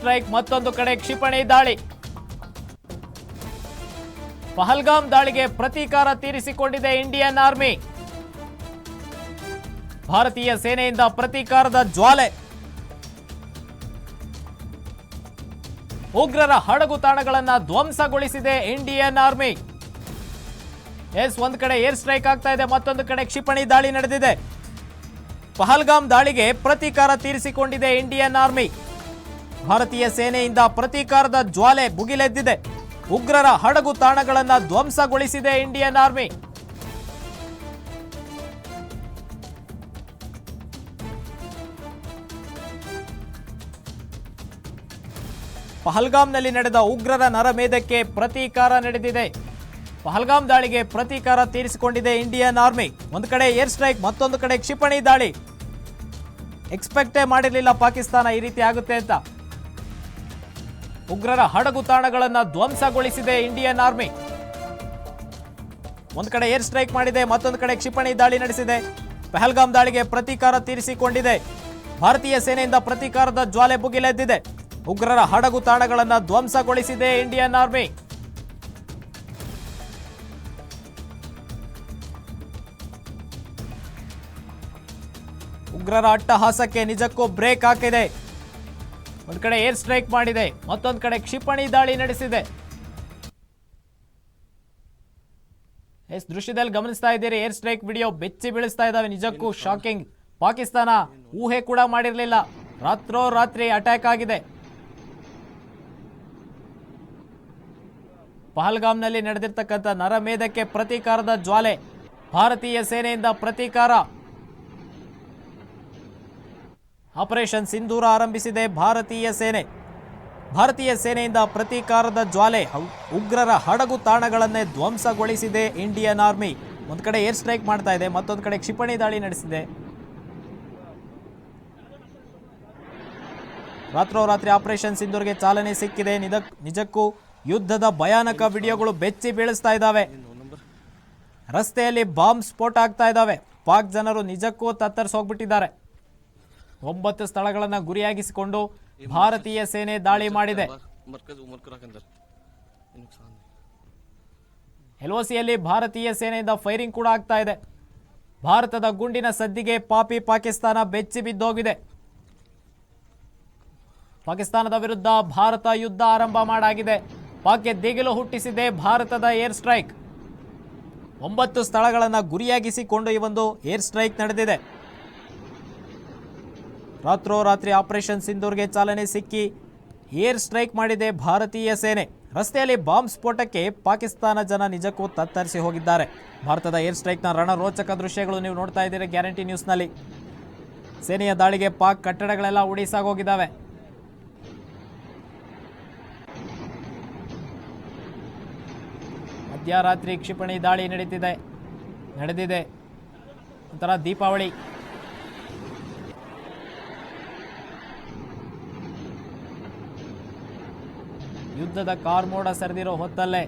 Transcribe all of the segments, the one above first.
Strike, ಮತ್ತೊಂದು ಕಡೆ ಕ್ಷಿಪಣಿ ದಾಳಿ. ಪಹಲ್ಗಾಮ್ ದಾಳಿಗೆ ಪ್ರತೀಕಾರ ತೀರಿಸಿಕೊಂಡಿದೆ ಇಂಡಿಯನ್ ಆರ್ಮಿ. ಭಾರತೀಯ ಸೇನೆಯಿಂದ ಪ್ರತೀಕಾರದ ಜ್ವಾಲೆ. ಉಗ್ರರ ಹಡಗು ತಾಣಗಳನ್ನು ಧ್ವಂಸಗೊಳಿಸಿದೆ ಇಂಡಿಯನ್ ಆರ್ಮಿ. ಎಸ್, ಒಂದು ಕಡೆ ಏರ್ ಸ್ಟ್ರೈಕ್ ಆಗ್ತಾ ಇದೆ, ಮತ್ತೊಂದು ಕಡೆ ಕ್ಷಿಪಣಿ ದಾಳಿ ನಡೆದಿದೆ. ಪಹಲ್ಗಾಮ್ ದಾಳಿಗೆ ಪ್ರತೀಕಾರ ತೀರಿಸಿಕೊಂಡಿದೆ ಇಂಡಿಯನ್ ಆರ್ಮಿ. ಭಾರತೀಯ ಸೇನೆಯಿಂದ ಪ್ರತೀಕಾರದ ಜ್ವಾಲೆ ಭುಗಿಲೆದ್ದಿದೆ. ಉಗ್ರರ ಹಡಗು ತಾಣಗಳನ್ನು ಧ್ವಂಸಗೊಳಿಸಿದೆ ಇಂಡಿಯನ್ ಆರ್ಮಿ. ಪಹಲ್ಗಾಮ್ನಲ್ಲಿ ನಡೆದ ಉಗ್ರರ ನರಮೇಧಕ್ಕೆ ಪ್ರತೀಕಾರ ನಡೆದಿದೆ. ಪಹಲ್ಗಾಮ್ ದಾಳಿಗೆ ಪ್ರತೀಕಾರ ತೀರಿಸಿಕೊಂಡಿದೆ ಇಂಡಿಯನ್ ಆರ್ಮಿ. ಒಂದು ಕಡೆ ಏರ್ ಸ್ಟ್ರೈಕ್, ಮತ್ತೊಂದು ಕಡೆ ಕ್ಷಿಪಣಿ ದಾಳಿ. ಎಕ್ಸ್ಪೆಕ್ಟೇ ಮಾಡಿರಲಿಲ್ಲ ಪಾಕಿಸ್ತಾನ ಈ ರೀತಿ ಆಗುತ್ತೆ ಅಂತ. ಉಗ್ರರ ಹಡಗು ತಾಣಗಳನ್ನು ಧ್ವಂಸಗೊಳಿಸಿದೆ ಇಂಡಿಯನ್ ಆರ್ಮಿ. ಒಂದು ಕಡೆ ಏರ್ ಸ್ಟ್ರೈಕ್ ಮಾಡಿದೆ, ಮತ್ತೊಂದು ಕಡೆ ಕ್ಷಿಪಣಿ ದಾಳಿ ನಡೆಸಿದೆ. ಪಹಲ್ಗಾಮ್ ದಾಳಿಗೆ ಪ್ರತೀಕಾರ ತೀರಿಸಿಕೊಂಡಿದೆ. ಭಾರತೀಯ ಸೇನೆಯಿಂದ ಪ್ರತೀಕಾರದ ಜ್ವಾಲೆ ಭುಗಿಲೆದ್ದಿದೆ. ಉಗ್ರರ ಹಡಗು ತಾಣಗಳನ್ನು ಧ್ವಂಸಗೊಳಿಸಿದೆ ಇಂಡಿಯನ್ ಆರ್ಮಿ. ಉಗ್ರರ ಅಟ್ಟಹಾಸಕ್ಕೆ ನಿಜಕ್ಕೂ ಬ್ರೇಕ್ ಹಾಕಿದೆ. ಒಂದ್ ಕಡೆ ಏರ್ ಸ್ಟ್ರೈಕ್ ಮಾಡಿದೆ ಮತ್ತೊಂದು ಕಡೆ ಕ್ಷಿಪಣಿ ದಾಳಿ ನಡೆಸಿದೆ. ಎಸ್ ದೃಶ್ಯದಲ್ಲಿ ಗಮನಿಸ್ತಾ ಇದ್ದೀರಿ ಏರ್ ಸ್ಟ್ರೈಕ್ ವಿಡಿಯೋ ಬೆಚ್ಚಿ ಬೀಳಿಸ್ತಾ ಇದ್ದಾವೆ ನಿಜಕ್ಕೂ ಶಾಕಿಂಗ್ ಪಾಕಿಸ್ತಾನ ಊಹೆ ಕೂಡ ಮಾಡಿರಲಿಲ್ಲ. ರಾತ್ರೋ ರಾತ್ರಿ ಅಟ್ಯಾಕ್ ಆಗಿದೆ. ಪಹಲ್ಗಾಮ್ನಲ್ಲಿ ನಡೆದಿರ್ತಕ್ಕಂಥ ನರಮೇಧಕ್ಕೆ ಪ್ರತೀಕಾರದ ಜ್ವಾಲೆ. ಭಾರತೀಯ ಸೇನೆಯಿಂದ ಪ್ರತೀಕಾರ. ಆಪರೇಷನ್ ಸಿಂಧೂರ ಆರಂಭಿಸಿದೆ ಭಾರತೀಯ ಸೇನೆ. ಭಾರತೀಯ ಸೇನೆಯಿಂದ ಪ್ರತೀಕಾರದ ಜ್ವಾಲೆ ಉಗ್ರರ ಹಡಗು ತಾಣಗಳನ್ನೇ ಧ್ವಂಸಗೊಳಿಸಿದೆ ಇಂಡಿಯನ್ ಆರ್ಮಿ. ಒಂದು ಕಡೆ ಏರ್ ಸ್ಟ್ರೈಕ್ ಮಾಡ್ತಾ ಇದೆ, ಮತ್ತೊಂದು ಕಡೆ ಕ್ಷಿಪಣಿ ದಾಳಿ ನಡೆಸಿದೆ. ರಾತ್ರೋರಾತ್ರಿ ಆಪರೇಷನ್ ಸಿಂಧೂರ್ಗೆ ಚಾಲನೆ ಸಿಕ್ಕಿದೆ. ನಿಜಕ್ ನಿಜಕ್ಕೂ ಯುದ್ಧದ ಭಯಾನಕ ವಿಡಿಯೋಗಳು ಬೆಚ್ಚಿ ಬೀಳಿಸ್ತಾ ಇದ್ದಾವೆ. ರಸ್ತೆಯಲ್ಲಿ ಬಾಂಬ್ ಸ್ಫೋಟ ಆಗ್ತಾ ಇದ್ದಾವೆ. ಪಾಕ್ ಜನರು ನಿಜಕ್ಕೂ ತತ್ತರಿಸಿ ಹೋಗ್ಬಿಟ್ಟಿದ್ದಾರೆ ಒಂಬತ್ತು ಸ್ಥಳಗಳನ್ನು ಗುರಿಯಾಗಿಸಿಕೊಂಡು ಭಾರತೀಯ ಸೇನೆ ದಾಳಿ ಮಾಡಿದೆ. ಎಲ್ಒಸಿಯಲ್ಲಿ ಭಾರತೀಯ ಸೇನೆಯಿಂದ ಫೈರಿಂಗ್ ಕೂಡ ಆಗ್ತಾ ಇದೆ. ಭಾರತದ ಗುಂಡಿನ ಸದ್ದಿಗೆ ಪಾಪಿ ಪಾಕಿಸ್ತಾನ ಬೆಚ್ಚಿ ಬಿದ್ದೋಗಿದೆ. ಪಾಕಿಸ್ತಾನದ ವಿರುದ್ಧ ಭಾರತ ಯುದ್ಧ ಆರಂಭ ಮಾಡಾಗಿದೆ. ಪಾಕೆ ದಿಗಿಲು ಹುಟ್ಟಿಸಿದೆ ಭಾರತದ ಏರ್ ಸ್ಟ್ರೈಕ್. ಒಂಬತ್ತು ಸ್ಥಳಗಳನ್ನು ಗುರಿಯಾಗಿಸಿಕೊಂಡು ಈ ಒಂದು ಏರ್ ಸ್ಟ್ರೈಕ್ ನಡೆದಿದೆ. ರಾತ್ರೋರಾತ್ರಿ ಆಪರೇಷನ್ ಸಿಂಧೂರ್ಗೆ ಚಾಲನೆ ಸಿಕ್ಕಿ ಏರ್ ಸ್ಟ್ರೈಕ್ ಮಾಡಿದೆ ಭಾರತೀಯ ಸೇನೆ. ರಸ್ತೆಯಲ್ಲಿ ಬಾಂಬ್ ಸ್ಫೋಟಕ್ಕೆ ಪಾಕಿಸ್ತಾನ ಜನ ನಿಜಕ್ಕೂ ತತ್ತರಿಸಿ ಹೋಗಿದ್ದಾರೆ. ಭಾರತದ ಏರ್ ಸ್ಟ್ರೈಕ್ನ ರಣರೋಚಕ ದೃಶ್ಯಗಳು ನೀವು ನೋಡ್ತಾ ಇದ್ದೀರಿ ಗ್ಯಾರಂಟಿ ನ್ಯೂಸ್ನಲ್ಲಿ. ಸೇನೆಯ ದಾಳಿಗೆ ಪಾಕ್ ಕಟ್ಟಡಗಳೆಲ್ಲ ಉಡಿಸಾಗೋಗಿದ್ದಾವೆ. ಮಧ್ಯರಾತ್ರಿ ಕ್ಷಿಪಣಿ ದಾಳಿ ನಡೀತಿದೆ. ನಡೆದಿದೆ. ಒಂಥರ ದೀಪಾವಳಿ. ಯುದ್ಧದ ಕಾರ್ಮೋಡ ಸರಿದಿರೋ ಹೊತ್ತಲ್ಲೇ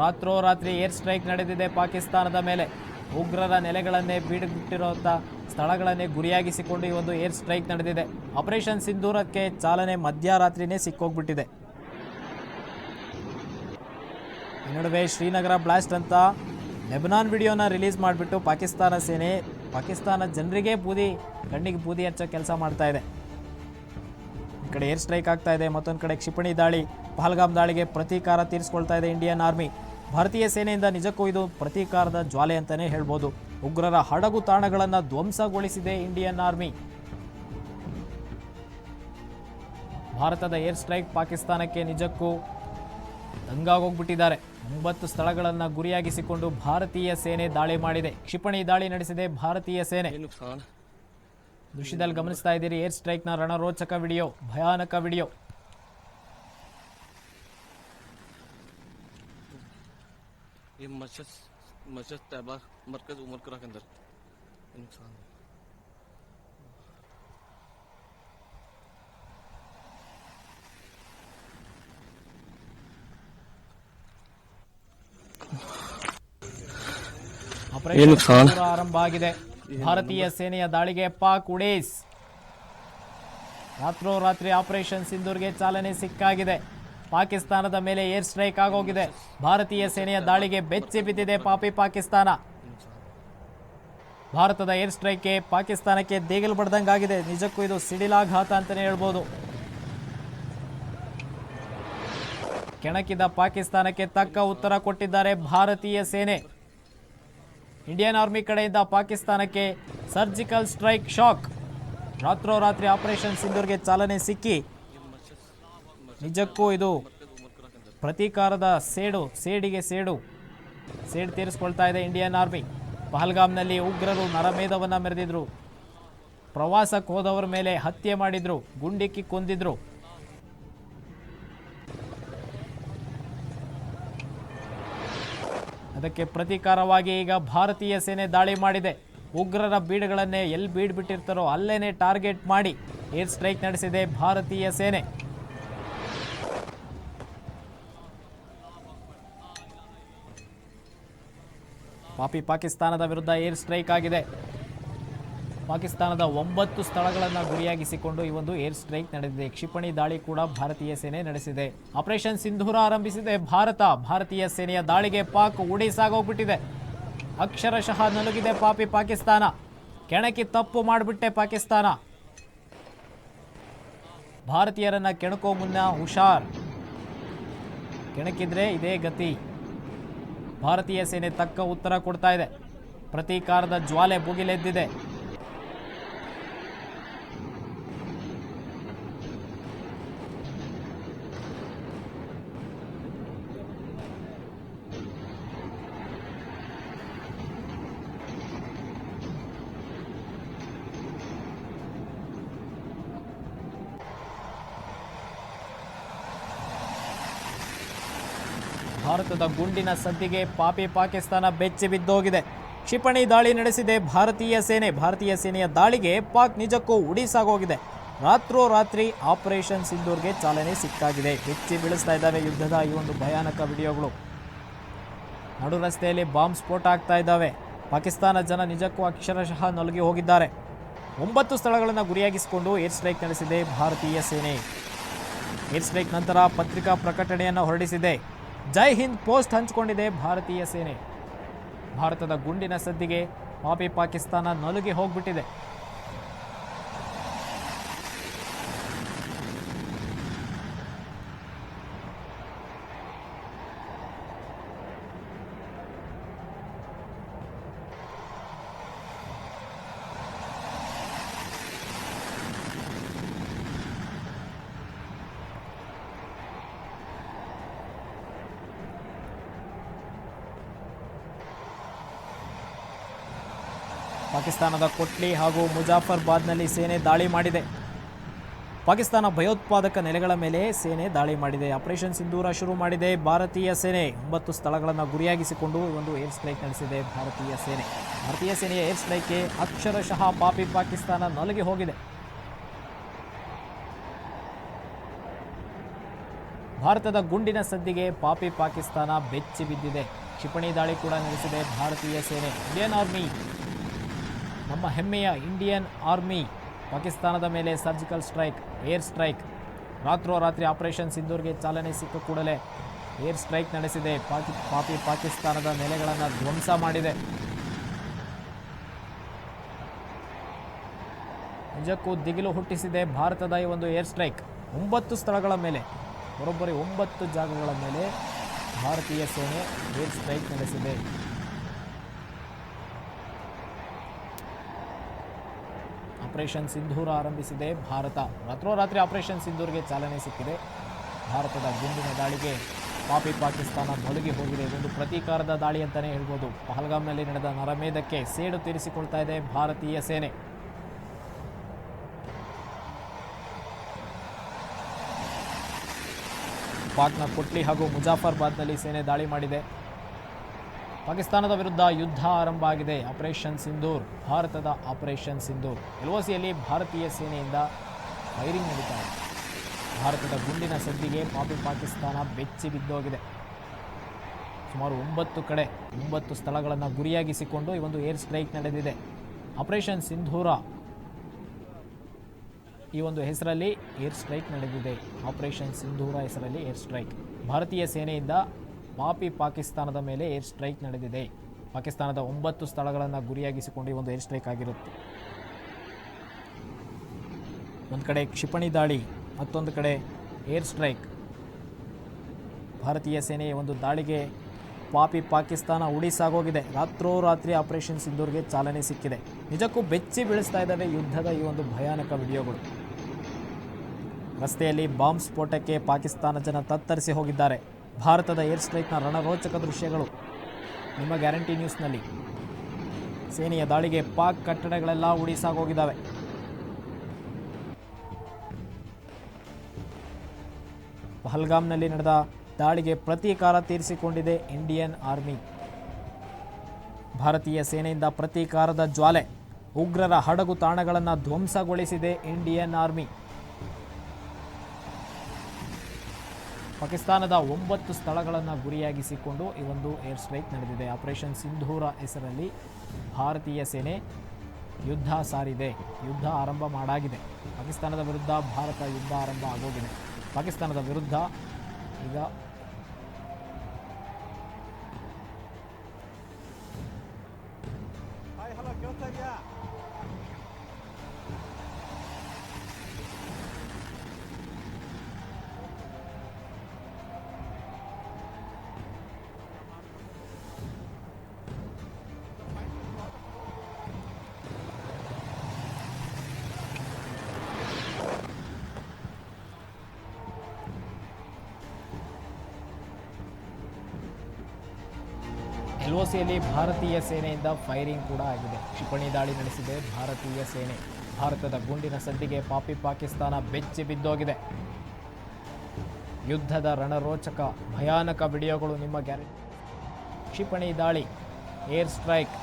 ರಾತ್ರೋರಾತ್ರಿ ಏರ್ ಸ್ಟ್ರೈಕ್ ನಡೆದಿದೆ ಪಾಕಿಸ್ತಾನದ ಮೇಲೆ. ಉಗ್ರರ ನೆಲೆಗಳನ್ನೇ ಬೀಡುಬಿಟ್ಟಿರುವಂಥ ಸ್ಥಳಗಳನ್ನೇ ಗುರಿಯಾಗಿಸಿಕೊಂಡು ಈ ಒಂದು ಏರ್ ಸ್ಟ್ರೈಕ್ ನಡೆದಿದೆ. ಆಪರೇಷನ್ ಸಿಂಧೂರಕ್ಕೆ ಚಾಲನೆ ಮಧ್ಯರಾತ್ರಿನೇ ಸಿಕ್ಕೋಗ್ಬಿಟ್ಟಿದೆ. ಈ ನಡುವೆ ಶ್ರೀನಗರ ಬ್ಲಾಸ್ಟ್ ಅಂತ ಲೆಬನಾನ್ ವಿಡಿಯೋನ ರಿಲೀಸ್ ಮಾಡಿಬಿಟ್ಟು ಪಾಕಿಸ್ತಾನ ಸೇನೆ ಪಾಕಿಸ್ತಾನ ಜನರಿಗೆ ಬೂದಿ, ಕಣ್ಣಿಗೆ ಬೂದಿ ಹಚ್ಚೋ ಕೆಲಸ ಮಾಡ್ತಾ ಇದೆ. ಈ ಕಡೆ ಏರ್ ಸ್ಟ್ರೈಕ್ ಆಗ್ತಾ ಇದೆ, ಮತ್ತೊಂದು ಕಡೆ ಕ್ಷಿಪಣಿ ದಾಳಿ, ಪಹಲ್ಗಾಮ್ ದಾಳಿಗೆ ಪ್ರತೀಕಾರ ತೀರಿಸಿಕೊಳ್ತಾ ಇದೆ ಇಂಡಿಯನ್ ಆರ್ಮಿ. ಭಾರತೀಯ ಸೇನೆಯಿಂದ ನಿಜಕ್ಕೂ ಇದು ಪ್ರತೀಕಾರದ ಜ್ವಾಲೆ ಅಂತಲೇ ಹೇಳ್ಬೋದು. ಉಗ್ರರ ಹಡಗು ತಾಣಗಳನ್ನು ಧ್ವಂಸಗೊಳಿಸಿದೆ ಇಂಡಿಯನ್ ಆರ್ಮಿ. ಭಾರತದ ಏರ್ ಸ್ಟ್ರೈಕ್ ಪಾಕಿಸ್ತಾನಕ್ಕೆ ನಿಜಕ್ಕೂ ದಂಗಾಗೋಗ್ಬಿಟ್ಟಿದ್ದಾರೆ. ಒಂಬತ್ತು ಸ್ಥಳಗಳನ್ನು ಗುರಿಯಾಗಿಸಿಕೊಂಡು ಭಾರತೀಯ ಸೇನೆ ದಾಳಿ ಮಾಡಿದೆ. ಕ್ಷಿಪಣಿ ದಾಳಿ ನಡೆಸಿದೆ ಭಾರತೀಯ ಸೇನೆ. ದೃಶ್ಯದಲ್ಲಿ ಗಮನಿಸ್ತಾ ಇದ್ದೀರಿ ಏರ್ ಸ್ಟ್ರೈಕ್ನ ರಣರೋಚಕ ವಿಡಿಯೋ ಭಯಾನಕ ವಿಡಿಯೋ ये मस्जिद मस्जिद तैयबा मरकज उमर करा के अंदर ये नुकसान है ಆಪರೇಷನ್ ಭಾರತೀಯ ಸೇನೆಯ ದಾಳಿಗೆ ಪಾಕ್ ಉಡೇಸ್. ರಾತ್ರೋರಾತ್ರಿ ಆಪರೇಷನ್ ಸಿಂಧೂರ್ಗೆ ಚಾಲನೆ ಸಿಕ್ಕಾಗಿದೆ. ಪಾಕಿಸ್ತಾನದ ಮೇಲೆ ಏರ್ ಸ್ಟ್ರೈಕ್ ಆಗೋಗಿದೆ. ಭಾರತೀಯ ಸೇನೆಯ ದಾಳಿಗೆ ಬೆಚ್ಚಿ ಬಿದ್ದಿದೆ ಪಾಪಿ ಪಾಕಿಸ್ತಾನ. ಭಾರತದ ಏರ್ ಸ್ಟ್ರೈಕ್ಗೆ ಪಾಕಿಸ್ತಾನಕ್ಕೆ ದೇಗಲು ಬಡ್ದಂಗಾಗಿದೆ. ನಿಜಕ್ಕೂ ಇದು ಸಿಡಿಲಾಘಾತ ಅಂತಲೇ ಹೇಳ್ಬೋದು. ಕೆಣಕಿದ ಪಾಕಿಸ್ತಾನಕ್ಕೆ ತಕ್ಕ ಉತ್ತರ ಕೊಟ್ಟಿದ್ದಾರೆ ಭಾರತೀಯ ಸೇನೆ. ಇಂಡಿಯನ್ ಆರ್ಮಿ ಕಡೆಯಿಂದ ಪಾಕಿಸ್ತಾನಕ್ಕೆ ಸರ್ಜಿಕಲ್ ಸ್ಟ್ರೈಕ್ ಶಾಕ್. ರಾತ್ರೋರಾತ್ರಿ ಆಪರೇಷನ್ ಸಿಂಧೂರ್ಗೆ ಚಾಲನೆ ಸಿಕ್ಕಿ. ನಿಜಕ್ಕೂ ಇದು ಪ್ರತೀಕಾರದ ಸೇಡು, ಸೇಡಿಗೆ ಸೇಡು. ಸೇಡು ತೀರಿಸ್ಕೊಳ್ತಾ ಇದೆ ಇಂಡಿಯನ್ ಆರ್ಮಿ. ಪಹಲ್ಗಾಮ್ನಲ್ಲಿ ಉಗ್ರರು ನರಮೇಧವನ್ನು ಮೆರೆದಿದ್ರು. ಪ್ರವಾಸಕ್ಕೆ ಹೋದವರ ಮೇಲೆ ಹತ್ಯೆ ಮಾಡಿದ್ರು, ಗುಂಡಿಕ್ಕಿ ಕೊಂದಿದ್ರು. ಅದಕ್ಕೆ ಪ್ರತೀಕಾರವಾಗಿ ಈಗ ಭಾರತೀಯ ಸೇನೆ ದಾಳಿ ಮಾಡಿದೆ. ಉಗ್ರರ ಬೀಡುಗಳನ್ನೇ ಎಲ್ಲಿ ಬೀಡ್ಬಿಟ್ಟಿರ್ತಾರೋ ಅಲ್ಲೇನೆ ಟಾರ್ಗೆಟ್ ಮಾಡಿ ಏರ್ ಸ್ಟ್ರೈಕ್ ನಡೆಸಿದೆ ಭಾರತೀಯ ಸೇನೆ. ಪಾಪಿ ಪಾಕಿಸ್ತಾನದ ವಿರುದ್ಧ ಏರ್ ಸ್ಟ್ರೈಕ್ ಆಗಿದೆ. ಪಾಕಿಸ್ತಾನದ ಒಂಬತ್ತು ಸ್ಥಳಗಳನ್ನು ಗುರಿಯಾಗಿಸಿಕೊಂಡು ಈ ಒಂದು ಏರ್ ಸ್ಟ್ರೈಕ್ ನಡೆದಿದೆ. ಕ್ಷಿಪಣಿ ದಾಳಿ ಕೂಡ ಭಾರತೀಯ ಸೇನೆ ನಡೆಸಿದೆ. ಆಪರೇಷನ್ ಸಿಂಧೂರ ಆರಂಭಿಸಿದೆ. ಭಾರತ, ಭಾರತೀಯ ಸೇನೆಯ ದಾಳಿಗೆ ಪಾಕ್ ಉಡಿಸಾಗೋಗ್ಬಿಟ್ಟಿದೆ ಅಕ್ಷರಶಃ ನಲುಗಿದೆ ಪಾಪಿ ಪಾಕಿಸ್ತಾನ. ಕೆಣಕಿ ತಪ್ಪು ಮಾಡಿಬಿಟ್ಟೆ ಪಾಕಿಸ್ತಾನ. ಭಾರತೀಯರನ್ನ ಕೆಣಕೋ ಮುನ್ನ ಹುಷಾರ್. ಕೆಣಕಿದ್ರೆ ಇದೇ ಗತಿ. ಭಾರತೀಯ ಸೇನೆ ತಕ್ಕ ಉತ್ತರ ಕೊಡ್ತಾ ಇದೆ. ಪ್ರತೀಕಾರದ ಜ್ವಾಲೆ ಭುಗಿಲೆದ್ದಿದೆ. ಭಾರತದ ಗುಂಡಿನ ಸದ್ದಿಗೆ ಪಾಪಿ ಪಾಕಿಸ್ತಾನ ಬೆಚ್ಚಿ ಬಿದ್ದೋಗಿದೆ. ಕ್ಷಿಪಣಿ ದಾಳಿ ನಡೆಸಿದೆ ಭಾರತೀಯ ಸೇನೆ. ಭಾರತೀಯ ಸೇನೆಯ ದಾಳಿಗೆ ಪಾಕ್ ನಿಜಕ್ಕೂ ಉಡಿಸಾಗೋಗಿದೆ. ರಾತ್ರೋರಾತ್ರಿ ಆಪರೇಷನ್ ಸಿಂಧೂರ್ಗೆ ಚಾಲನೆ ಸಿಕ್ಕಾಗಿದೆ. ಬೆಚ್ಚಿ ಬೀಳಿಸ್ತಾ ಇದ್ದಾವೆ ಯುದ್ಧದ ಈ ಒಂದು ಭಯಾನಕ ವಿಡಿಯೋಗಳು. ನಡು ರಸ್ತೆಯಲ್ಲಿ ಬಾಂಬ್ ಸ್ಫೋಟ ಆಗ್ತಾ ಇದ್ದಾವೆ. ಪಾಕಿಸ್ತಾನ ಜನ ನಿಜಕ್ಕೂ ಅಕ್ಷರಶಃ ನಲುಗಿ ಹೋಗಿದ್ದಾರೆ. ಒಂಬತ್ತು ಸ್ಥಳಗಳನ್ನು ಗುರಿಯಾಗಿಸಿಕೊಂಡು ಏರ್ ಸ್ಟ್ರೈಕ್ ನಡೆಸಿದೆ ಭಾರತೀಯ ಸೇನೆ. ಏರ್ ಸ್ಟ್ರೈಕ್ ನಂತರ ಪತ್ರಿಕಾ ಪ್ರಕಟಣೆಯನ್ನು ಹೊರಡಿಸಿದೆ. ಜೈ ಹಿಂದ್ ಪೋಸ್ಟ್ ಹಂಚಿಕೊಂಡಿದೆ ಭಾರತೀಯ ಸೇನೆ. ಭಾರತದ ಗುಂಡಿನ ಸದ್ದಿಗೆ ಪಾಪಿ ಪಾಕಿಸ್ತಾನ ನಲುಗಿ ಹೋಗ್ಬಿಟ್ಟಿದೆ. ಪಾಕಿಸ್ತಾನದ ಕೊಟ್ಲಿ ಹಾಗೂ ಮುಜಾಫರ್ಬಾದ್ನಲ್ಲಿ ಸೇನೆ ದಾಳಿ ಮಾಡಿದೆ. ಪಾಕಿಸ್ತಾನ ಭಯೋತ್ಪಾದಕ ನೆಲೆಗಳ ಮೇಲೆ ಸೇನೆ ದಾಳಿ ಮಾಡಿದೆ. ಆಪರೇಷನ್ ಸಿಂಧೂರ ಶುರು ಮಾಡಿದೆ. ಭಾರತೀಯ ಸೇನೆ ಒಂಬತ್ತು ಸ್ಥಳಗಳನ್ನು ಗುರಿಯಾಗಿಸಿಕೊಂಡು ಒಂದು ಏರ್ ಸ್ಟ್ರೈಕ್ ನಡೆಸಿದೆ ಭಾರತೀಯ ಸೇನೆ. ಭಾರತೀಯ ಸೇನೆಯ ಏರ್ ಸ್ಟ್ರೈಕ್ಗೆ ಅಕ್ಷರಶಃ ಪಾಪಿ ಪಾಕಿಸ್ತಾನ ನಲುಗಿ ಹೋಗಿದೆ. ಭಾರತದ ಗುಂಡಿನ ಸದ್ದಿಗೆ ಪಾಪಿ ಪಾಕಿಸ್ತಾನ ಬೆಚ್ಚಿ ಬಿದ್ದಿದೆ. ಕ್ಷಿಪಣಿ ದಾಳಿ ಕೂಡ ನಡೆಸಿದೆ ಭಾರತೀಯ ಸೇನೆ. ಇಂಡಿಯನ್ ಆರ್ಮಿ ನಮ್ಮ ಹೆಮ್ಮೆಯ ಇಂಡಿಯನ್ ಆರ್ಮಿ ಪಾಕಿಸ್ತಾನದ ಮೇಲೆ ಸರ್ಜಿಕಲ್ ಸ್ಟ್ರೈಕ್, ಏರ್ ಸ್ಟ್ರೈಕ್. ರಾತ್ರೋರಾತ್ರಿ ಆಪರೇಷನ್ ಸಿಂಧೂರ್ಗೆ ಚಾಲನೆ ಸಿಕ್ಕ ಕೂಡಲೇ ಏರ್ ಸ್ಟ್ರೈಕ್ ನಡೆಸಿದೆ. ಪಾಕಿ, ಪಾಪಿ ಪಾಕಿಸ್ತಾನದ ನೆಲೆಗಳನ್ನು ಧ್ವಂಸ ಮಾಡಿದೆ. ನಿಜಕ್ಕೂ ದಿಗಿಲು ಹುಟ್ಟಿಸಿದೆ ಭಾರತದ ಈ ಒಂದು ಏರ್ ಸ್ಟ್ರೈಕ್. ಒಂಬತ್ತು ಸ್ಥಳಗಳ ಮೇಲೆ, ಬರೋಬ್ಬರಿ ಒಂಬತ್ತು ಜಾಗಗಳ ಮೇಲೆ ಭಾರತೀಯ ಸೇನೆ ಏರ್ ಸ್ಟ್ರೈಕ್ ನಡೆಸಿದೆ. ಆಪರೇಷನ್ ಸಿಂಧೂರ್ ಆರಂಭಿಸಿದೆ. ಭಾರತ ರಾತ್ರೋರಾತ್ರಿ ಆಪರೇಷನ್ ಸಿಂಧೂರ್ಗೆ ಚಾಲನೆ ಸಿಕ್ಕಿದೆ. ಭಾರತದ ಗುಂಡಿನ ದಾಳಿಗೆ ಪಾಪಿ ಪಾಕಿಸ್ತಾನ ನಲುಗಿ ಹೋಗಿದೆ ಇದೊಂದು ಪ್ರತೀಕಾರದ ದಾಳಿ ಅಂತಲೇ ಹೇಳ್ಬೋದು. ಪಹಲ್ಗಾಮ್ನಲ್ಲಿ ನಡೆದ ನರಮೇಧಕ್ಕೆ ಸೇಡು ತೀರಿಸಿಕೊಳ್ತಾ ಇದೆ ಭಾರತೀಯ ಸೇನೆ. ಪಾಕ್ನ ಕೊಟ್ಲಿ ಹಾಗೂ ಮುಜಾಫರ್ಬಾದ್ನಲ್ಲಿ ಸೇನೆ ದಾಳಿ ಮಾಡಿದೆ. ಪಾಕಿಸ್ತಾನದ ವಿರುದ್ಧ ಯುದ್ಧ ಆರಂಭ ಆಗಿದೆ. ಆಪರೇಷನ್ ಸಿಂಧೂರ್, ಭಾರತದ ಆಪರೇಷನ್ ಸಿಂಧೂರ್. ಎಲ್ಒಸಿಯಲ್ಲಿ ಭಾರತೀಯ ಸೇನೆಯಿಂದ ಫೈರಿಂಗ್ ನಡೀತಾ ಇದೆ. ಭಾರತದ ಗುಂಡಿನ ಸದ್ದಿಗೆ ಪಾಪಿ ಪಾಕಿಸ್ತಾನ ಬೆಚ್ಚಿ ಬಿದ್ದೋಗಿದೆ. ಸುಮಾರು ಒಂಬತ್ತು ಕಡೆ, ಒಂಬತ್ತು ಸ್ಥಳಗಳನ್ನು ಗುರಿಯಾಗಿಸಿಕೊಂಡು ಈ ಒಂದು ಏರ್ ಸ್ಟ್ರೈಕ್ ನಡೆದಿದೆ. ಆಪರೇಷನ್ ಸಿಂಧೂರ ಈ ಒಂದು ಹೆಸರಲ್ಲಿ ಏರ್ ಸ್ಟ್ರೈಕ್ ನಡೆದಿದೆ. ಆಪರೇಷನ್ ಸಿಂಧೂರ ಹೆಸರಲ್ಲಿ ಏರ್ ಸ್ಟ್ರೈಕ್. ಭಾರತೀಯ ಸೇನೆಯಿಂದ ಪಾಪಿ ಪಾಕಿಸ್ತಾನದ ಮೇಲೆ ಏರ್ ಸ್ಟ್ರೈಕ್ ನಡೆದಿದೆ. ಪಾಕಿಸ್ತಾನದ ಒಂಬತ್ತು ಸ್ಥಳಗಳನ್ನು ಗುರಿಯಾಗಿಸಿಕೊಂಡು ಒಂದು ಏರ್ ಸ್ಟ್ರೈಕ್ ಆಗಿರುತ್ತೆ. ಒಂದು ಕಡೆ ಕ್ಷಿಪಣಿ ದಾಳಿ, ಮತ್ತೊಂದು ಕಡೆ ಏರ್ ಸ್ಟ್ರೈಕ್. ಭಾರತೀಯ ಸೇನೆಯ ಒಂದು ದಾಳಿಗೆ ಪಾಪಿ ಪಾಕಿಸ್ತಾನ ಉಡಿಸಾಗೋಗಿದೆ ರಾತ್ರೋರಾತ್ರಿ ಆಪರೇಷನ್ ಸಿಂಧೂರ್ಗೆ ಚಾಲನೆ ಸಿಕ್ಕಿದೆ. ನಿಜಕ್ಕೂ ಬೆಚ್ಚಿ ಬೀಳಿಸ್ತಾ ಇದ್ದಾವೆ ಯುದ್ಧದ ಈ ಒಂದು ಭಯಾನಕ ವಿಡಿಯೋಗಳು. ರಸ್ತೆಯಲ್ಲಿ ಬಾಂಬ್ ಸ್ಫೋಟಕ್ಕೆ ಪಾಕಿಸ್ತಾನ ಜನ ತತ್ತರಿಸಿ ಹೋಗಿದ್ದಾರೆ. ಭಾರತದ ಏರ್ ಸ್ಟ್ರೈಕ್ನ ರಣರೋಚಕ ದೃಶ್ಯಗಳು. ನಿಮ್ಮ ಗ್ಯಾರಂಟಿ ನ್ಯೂಸ್ನಲ್ಲಿ. ಸೇನೆಯ ದಾಳಿಗೆ ಪಾಕ್ ಕಟ್ಟಡಗಳೆಲ್ಲ ಉಡಿಸಾಗೋಗಿದ್ದಾವೆ. ಪಹಲ್ಗಾಮ್ನಲ್ಲಿ ನಡೆದ ದಾಳಿಗೆ ಪ್ರತೀಕಾರ ತೀರಿಸಿಕೊಂಡಿದೆ ಇಂಡಿಯನ್ ಆರ್ಮಿ. ಭಾರತೀಯ ಸೇನೆಯಿಂದ ಪ್ರತೀಕಾರದ ಜ್ವಾಲೆ. ಉಗ್ರರ ಹಡಗು ತಾಣಗಳನ್ನು ಧ್ವಂಸಗೊಳಿಸಿದೆ ಇಂಡಿಯನ್ ಆರ್ಮಿ. ಪಾಕಿಸ್ತಾನದ ಒಂಬತ್ತು ಸ್ಥಳಗಳನ್ನು ಗುರಿಯಾಗಿಸಿಕೊಂಡು ಈ ಒಂದು ಏರ್ ಸ್ಟ್ರೈಕ್ ನಡೆದಿದೆ. ಆಪರೇಷನ್ ಸಿಂಧೂರ ಹೆಸರಲ್ಲಿ ಭಾರತೀಯ ಸೇನೆ ಯುದ್ಧ ಸಾರಿದೆ. ಯುದ್ಧ ಆರಂಭ ಮಾಡಾಗಿದೆ. ಪಾಕಿಸ್ತಾನದ ವಿರುದ್ಧ ಭಾರತ ಯುದ್ಧ ಆರಂಭ ಆಗೋಗಿದೆ. ಪಾಕಿಸ್ತಾನದ ವಿರುದ್ಧ ಈಗ ಎಲ್ ಸಿಯಲ್ಲಿ ಭಾರತೀಯ ಸೇನೆಯಿಂದ ಫೈರಿಂಗ್ ಕೂಡ ಆಗಿದೆ. ಕ್ಷಿಪಣಿ ದಾಳಿ ನಡೆಸಿದೆ ಭಾರತೀಯ ಸೇನೆ. ಭಾರತದ ಗುಂಡಿನ ಸದ್ದಿಗೆ ಪಾಪಿ ಪಾಕಿಸ್ತಾನ ಬೆಚ್ಚಿ ಬಿದ್ದೋಗಿದೆ. ಯುದ್ಧದ ರಣರೋಚಕ, ಭಯಾನಕ ವಿಡಿಯೋಗಳು ನಿಮ್ಮ ಗ್ಯಾರಂಟಿ. ಕ್ಷಿಪಣಿ ದಾಳಿ, ಏರ್ ಸ್ಟ್ರೈಕ್,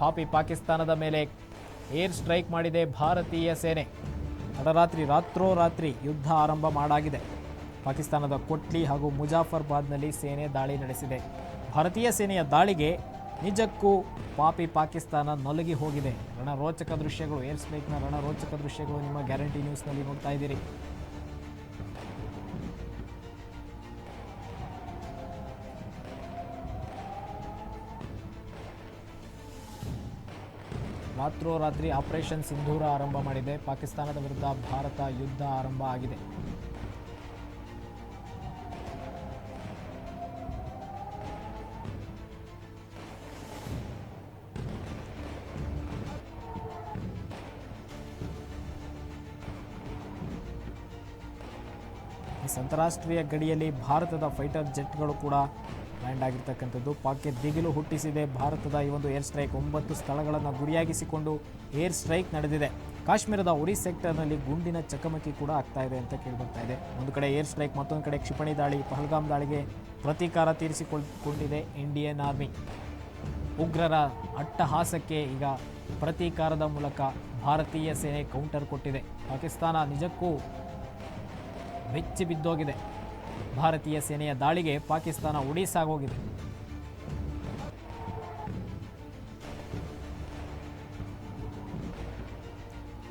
ಪಾಪಿ ಪಾಕಿಸ್ತಾನದ ಮೇಲೆ ಏರ್ ಸ್ಟ್ರೈಕ್ ಮಾಡಿದೆ ಭಾರತೀಯ ಸೇನೆ. ತಡರಾತ್ರಿ ರಾತ್ರೋರಾತ್ರಿ ಯುದ್ಧ ಆರಂಭ ಮಾಡಾಗಿದೆ. ಪಾಕಿಸ್ತಾನದ ಕೊಟ್ಲಿ ಹಾಗೂ ಮುಜಾಫರ್ಬಾದ್ನಲ್ಲಿ ಸೇನೆ ದಾಳಿ ನಡೆಸಿದೆ. ಭಾರತೀಯ ಸೇನೆಯ ದಾಳಿಗೆ ನಿಜಕ್ಕೂ ಪಾಪಿ ಪಾಕಿಸ್ತಾನ ನಲುಗಿ ಹೋಗಿದೆ. ರಣರೋಚಕ ದೃಶ್ಯಗಳು, ಏರ್ ಸ್ಟ್ರೈಕ್ನ ರಣರೋಚಕ ದೃಶ್ಯಗಳು ನಿಮ್ಮ ಗ್ಯಾರಂಟಿ ನ್ಯೂಸ್ನಲ್ಲಿ ನೋಡ್ತಾ ಇದ್ದೀರಿ. ರಾತ್ರೋರಾತ್ರಿ ಆಪರೇಷನ್ ಸಿಂಧೂರ ಆರಂಭ ಮಾಡಿದೆ. ಪಾಕಿಸ್ತಾನದ ವಿರುದ್ಧ ಭಾರತ ಯುದ್ಧ ಆರಂಭ ಆಗಿದೆ. ಈ ಅಂತಾರಾಷ್ಟ್ರೀಯ ಗಡಿಯಲ್ಲಿ ಭಾರತದ ಫೈಟರ್ ಜೆಟ್ಗಳು ಕೂಡ ಲ್ಯಾಂಡ್ ಆಗಿರ್ತಕ್ಕಂಥದ್ದು. ಪಾಕ್ಗೆ ದಿಗಿಲು ಹುಟ್ಟಿಸಿದೆ. ಭಾರತದ ಈ ಒಂದು ಏರ್ ಸ್ಟ್ರೈಕ್ ಒಂಬತ್ತು ಸ್ಥಳಗಳನ್ನು ಗುರಿಯಾಗಿಸಿಕೊಂಡು ಏರ್ ಸ್ಟ್ರೈಕ್ ನಡೆದಿದೆ. ಕಾಶ್ಮೀರದ ಉರಿ ಸೆಕ್ಟರ್ನಲ್ಲಿ ಗುಂಡಿನ ಚಕಮಕಿ ಕೂಡ ಆಗ್ತಾ ಇದೆ ಅಂತ ಕೇಳಿಬರ್ತಾ ಇದೆ. ಒಂದು ಕಡೆ ಏರ್ ಸ್ಟ್ರೈಕ್, ಮತ್ತೊಂದು ಕಡೆ ಕ್ಷಿಪಣಿ ದಾಳಿ, ಪಹಲ್ಗಾಮ್ ದಾಳಿಗೆ ಪ್ರತೀಕಾರ ತೀರಿಸಿಕೊಂಡಿದೆ ಇಂಡಿಯನ್ ಆರ್ಮಿ. ಉಗ್ರರ ಅಟ್ಟಹಾಸಕ್ಕೆ ಈಗ ಪ್ರತೀಕಾರದ ಮೂಲಕ ಭಾರತೀಯ ಸೇನೆ ಕೌಂಟರ್ ಕೊಟ್ಟಿದೆ. ಪಾಕಿಸ್ತಾನ ನಿಜಕ್ಕೂ ಬೆಚ್ಚಿ ಬಿದ್ದೋಗಿದೆ. ಭಾರತೀಯ ಸೇನೆಯ ದಾಳಿಗೆ ಪಾಕಿಸ್ತಾನ ಉಡಿಸಾಗೋಗಿದೆ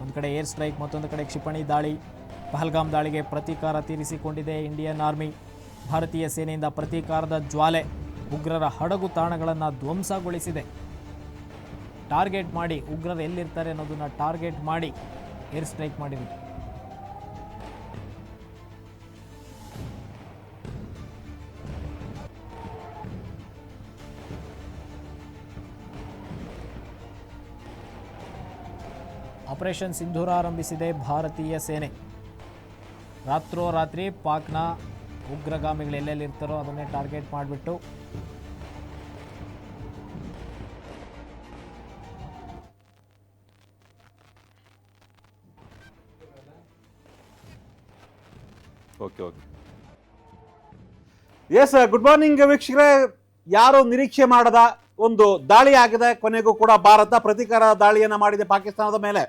ಒಂದು ಕಡೆ ಏರ್ ಸ್ಟ್ರೈಕ್, ಮತ್ತೊಂದು ಕಡೆ ಕ್ಷಿಪಣಿ ದಾಳಿ. ಪಹಲ್ಗಾಮ್ ದಾಳಿಗೆ ಪ್ರತೀಕಾರ ತೀರಿಸಿಕೊಂಡಿದೆ ಇಂಡಿಯನ್ ಆರ್ಮಿ. ಭಾರತೀಯ ಸೇನೆಯಿಂದ ಪ್ರತೀಕಾರದ ಜ್ವಾಲೆ ಉಗ್ರರ ಹಡಗು ತಾಣಗಳನ್ನು ಧ್ವಂಸಗೊಳಿಸಿದೆ. ಟಾರ್ಗೆಟ್ ಮಾಡಿ ಉಗ್ರರು ಎಲ್ಲಿರ್ತಾರೆ ಅನ್ನೋದನ್ನ ಟಾರ್ಗೆಟ್ ಮಾಡಿ ಏರ್ ಸ್ಟ್ರೈಕ್ ಮಾಡಿರುತ್ತೆ ಆಪರೇಷನ್ ಸಿಂಧೂರ ಆರಂಭಿಸಿದೆ ಭಾರತೀಯ ಸೇನೆ. ರಾತ್ರೋರಾತ್ರಿ ಪಾಕ್ನ ಉಗ್ರಗಾಮಿಗಳು ಎಲ್ಲೆಲ್ಲಿ ಇರ್ತಾರೋ ಅದನ್ನೇ ಟಾರ್ಗೆಟ್ ಮಾಡಿಬಿಟ್ಟು okay okay. Yes good morning ವೀಕ್ಷಕರೇ. ಯಾರು ನಿರೀಕ್ಷೆ ಮಾಡದ ಒಂದು ದಾಳಿ ಆಗಿದೆ ಕೊನೆಗೂ ಕೂಡ ಭಾರತ ಪ್ರತೀಕಾರ ದಾಳಿಯನ್ನ ಮಾಡಿದೆ ಪಾಕಿಸ್ತಾನದ ಮೇಲೆ.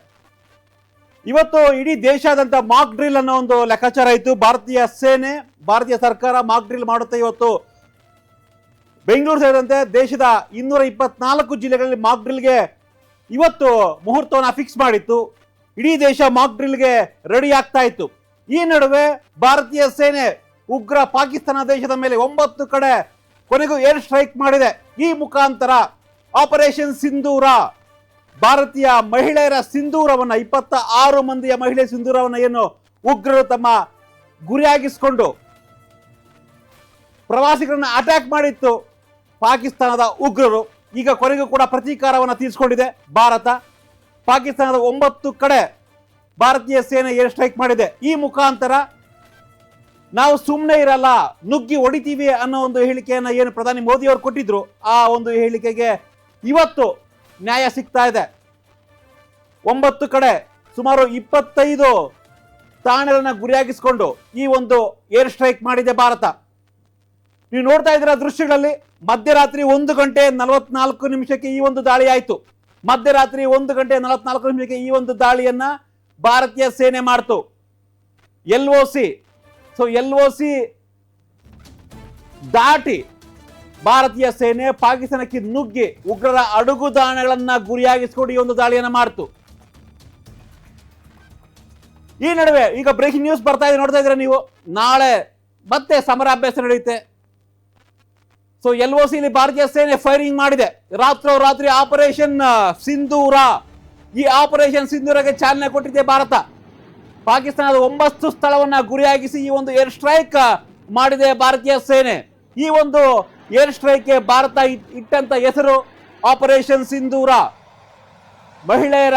ಇವತ್ತು ಇಡೀ ದೇಶಾದ್ಯಂತ ಮಾಕ್ ಡ್ರಿಲ್ ಅನ್ನೋ ಒಂದು ಲೆಕ್ಕಾಚಾರ ಇತ್ತು. ಭಾರತೀಯ ಸೇನೆ, ಭಾರತೀಯ ಸರ್ಕಾರ ಮಾಕ್ ಡ್ರಿಲ್ ಮಾಡುತ್ತೆ ಇವತ್ತು. ಬೆಂಗಳೂರು ಸೇರಿದಂತೆ ದೇಶದ ಇನ್ನೂರ ಇಪ್ಪತ್ನಾಲ್ಕು ಜಿಲ್ಲೆಗಳಲ್ಲಿ ಮಾಕ್ ಡ್ರಿಲ್ಗೆ ಇವತ್ತು ಮುಹೂರ್ತವನ್ನು ಫಿಕ್ಸ್ ಮಾಡಿತ್ತು. ಇಡೀ ದೇಶ ಮಾಕ್ ಡ್ರಿಲ್ಗೆ ರೆಡಿ ಆಗ್ತಾ ಇತ್ತು. ಈ ನಡುವೆ ಭಾರತೀಯ ಸೇನೆ, ಉಗ್ರ ಪಾಕಿಸ್ತಾನ ದೇಶದ ಮೇಲೆ ಒಂಬತ್ತು ಕಡೆ ಕೊನೆಗೂ ಏರ್ ಸ್ಟ್ರೈಕ್ ಮಾಡಿದೆ. ಈ ಮುಖಾಂತರ ಆಪರೇಷನ್ ಸಿಂಧೂರ ಭಾರತೀಯ ಮಹಿಳೆಯರ ಸಿಂಧೂರವನ್ನ ಇಪ್ಪತ್ತ ಆರು ಮಂದಿಯ ಮಹಿಳೆ ಸಿಂಧೂರವನ್ನ ಏನು ಉಗ್ರರು ತಮ್ಮ ಗುರಿಯಾಗಿಸಿಕೊಂಡು ಪ್ರವಾಸಿಗರನ್ನ ಅಟ್ಯಾಕ್ ಮಾಡಿತ್ತು. ಪಾಕಿಸ್ತಾನದ ಉಗ್ರರು. ಈಗ ಕೊನೆಗೂ ಕೂಡ ಪ್ರತೀಕಾರವನ್ನು ತೀರಿಸಿಕೊಂಡಿದೆ ಭಾರತ. ಪಾಕಿಸ್ತಾನದ ಒಂಬತ್ತು ಕಡೆ ಭಾರತೀಯ ಸೇನೆ ಏರ್ ಸ್ಟ್ರೈಕ್ ಮಾಡಿದೆ. ಈ ಮುಖಾಂತರ ನಾವು ಸುಮ್ಮನೆ ಇರಲ್ಲ, ನುಗ್ಗಿ ಹೊಡಿತೀವಿ ಅನ್ನೋ ಒಂದು ಹೇಳಿಕೆಯನ್ನು ಏನು ಪ್ರಧಾನಿ ಮೋದಿ ಅವರು ಕೊಟ್ಟಿದ್ರು. ಆ ಒಂದು ಹೇಳಿಕೆಗೆ ಇವತ್ತು ನ್ಯಾಯ ಸಿಗ್ತಾ ಇದೆ. ಒಂಬತ್ತು ಕಡೆ ಸುಮಾರು ಇಪ್ಪತ್ತೈದು ತಾಣಗಳನ್ನ ಗುರಿಯಾಗಿಸಿಕೊಂಡು ಈ ಒಂದು ಏರ್ ಸ್ಟ್ರೈಕ್ ಮಾಡಿದೆ ಭಾರತ. ನೀವು ನೋಡ್ತಾ ಇದ್ದೀರಾ ದೃಶ್ಯಗಳಲ್ಲಿ, ಮಧ್ಯರಾತ್ರಿ ಒಂದು ಗಂಟೆ ನಲವತ್ನಾಲ್ಕು ನಿಮಿಷಕ್ಕೆ ಈ ಒಂದು ದಾಳಿ ಆಯಿತು. ಮಧ್ಯರಾತ್ರಿ ಒಂದು ಗಂಟೆ ನಲವತ್ನಾಲ್ಕು ನಿಮಿಷಕ್ಕೆ ಈ ಒಂದು ದಾಳಿಯನ್ನ ಭಾರತೀಯ ಸೇನೆ ಮಾಡ್ತು. L O C so L O C ದಾಟಿ ಭಾರತೀಯ ಸೇನೆ ಪಾಕಿಸ್ತಾನಕ್ಕೆ ನುಗ್ಗಿ ಉಗ್ರರ ಅಡುಗುದಾಣಗಳನ್ನ ಗುರಿಯಾಗಿಸಿಕೊಂಡು ಈ ಒಂದು ದಾಳಿಯನ್ನು ಮಾಡ್ತು. ಈ ನಡುವೆ ಈಗ ಬ್ರೇಕಿಂಗ್ ನ್ಯೂಸ್ ಬರ್ತಾ ಇದೆ, ನೋಡ್ತಾ ಇದ್ರೆ ನೀವು? ನಾಳೆ ಮತ್ತೆ ಸಮರಾಭ್ಯಾಸ ನಡೆಯುತ್ತೆ. ಸೊ ಎಲ್ ಒ ಸಿಲಿ ಭಾರತೀಯ ಸೇನೆ ಫೈರಿಂಗ್ ಮಾಡಿದೆ. ರಾತ್ರೋ ರಾತ್ರಿ ಆಪರೇಷನ್ ಸಿಂಧೂರ. ಈ ಆಪರೇಷನ್ ಸಿಂಧೂರಗೆ ಚಾಲನೆ ಕೊಟ್ಟಿದೆ ಭಾರತ. ಪಾಕಿಸ್ತಾನದ ಒಂಬತ್ತು ಸ್ಥಳವನ್ನ ಗುರಿಯಾಗಿಸಿ ಈ ಒಂದು ಏರ್ ಸ್ಟ್ರೈಕ್ ಮಾಡಿದೆ ಭಾರತೀಯ ಸೇನೆ. ಈ ಒಂದು ಏರ್ ಸ್ಟ್ರೈಕ್ಗೆ ಭಾರತ ಇಟ್- ಇಟ್ಟಂತ ಹೆಸರು ಆಪರೇಷನ್ ಸಿಂಧೂರ. ಮಹಿಳೆಯರ